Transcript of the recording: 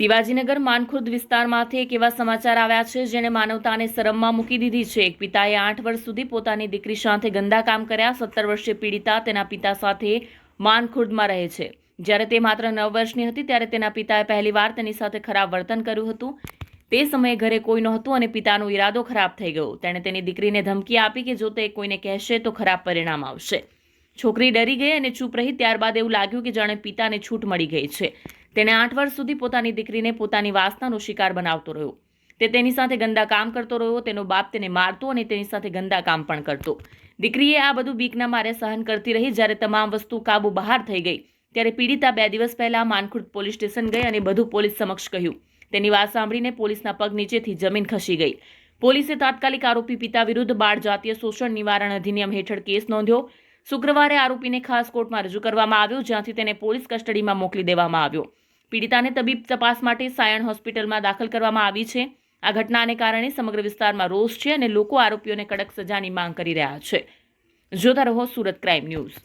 શિવાજીનગર માનખુર્દ વિસ્તારમાંથી એક એવા સમાચાર આવ્યા છે જેણે માનવતાને શરમમાં મૂકી દીધી છે. એક પિતાએ આઠ વર્ષ સુધી પોતાની દીકરી સાથે ગંદા કામ કર્યા, સત્તર વર્ષે પીડિતા તેના પિતા સાથે માનખુર્દમાં રહે છે. જ્યારે તે માત્ર નવ વર્ષની હતી ત્યારે તેના પિતાએ પહેલીવાર તેની સાથે ખરાબ વર્તન કર્યું હતું. તે સમયે ઘરે કોઈ નહોતું અને પિતાનો ઈરાદો ખરાબ થઈ ગયો. તેણે તેની દીકરીને ધમકી આપી કે જો તે કોઈને કહેશે તો ખરાબ પરિણામ આવશે. છોકરી ડરી ગઈ અને ચૂપ રહી ત્યારબાદ એવું લાગ્યું કે જાણે પિતાને છૂટ મળી ગઈ છે. તેણે આઠ વર્ષ સુધી પોતાની દીકરીને પોતાની વાસનાનો શિકાર બનાવતો રહ્યો. તે તેની સાથે ગંદા કામ કરતો રહ્યો, તેનો બાપ તેને મારતો અને તેની સાથે ગંદા કામ પણ કરતો. દીકરીએ આ બધું બીકના મારે સહન કરતી રહી જ્યારે તમામ વસ્તુ કાબુ બહાર થઈ ગઈ. ત્યારે પીડિતા બે દિવસ પહેલા માનખુર્દ પોલીસ સ્ટેશન ગઈ અને બધું પોલીસ સમક્ષ કહ્યું. તેની વાત સાંભળીને પોલીસના પગ નીચેથી જમીન ખસી ગઈ. પોલીસે તાત્કાલિક આરોપી પિતા વિરુદ્ધ બાળ જાતીય શોષણ નિવારણ અધિનિયમ હેઠળ કેસ નોંધ્યો. શુક્રવારે આરોપીને ખાસ કોર્ટમાં રજૂ કરવામાં આવ્યો, જ્યાંથી તેને પોલીસ કસ્ટડીમાં મોકલી દેવામાં આવ્યો. પીડિતાને તબીબ તપાસ માટે સાયણ હોસ્પિટલમાં દાખલ કરવામાં આવી છે. આ ઘટનાને કારણે સમગ્ર વિસ્તારમાં રોષ છે અને લોકો આરોપીઓને કડક સજાની માંગ કરી રહ્યા છે. જોતા રહો સુરત ક્રાઇમ ન્યૂઝ.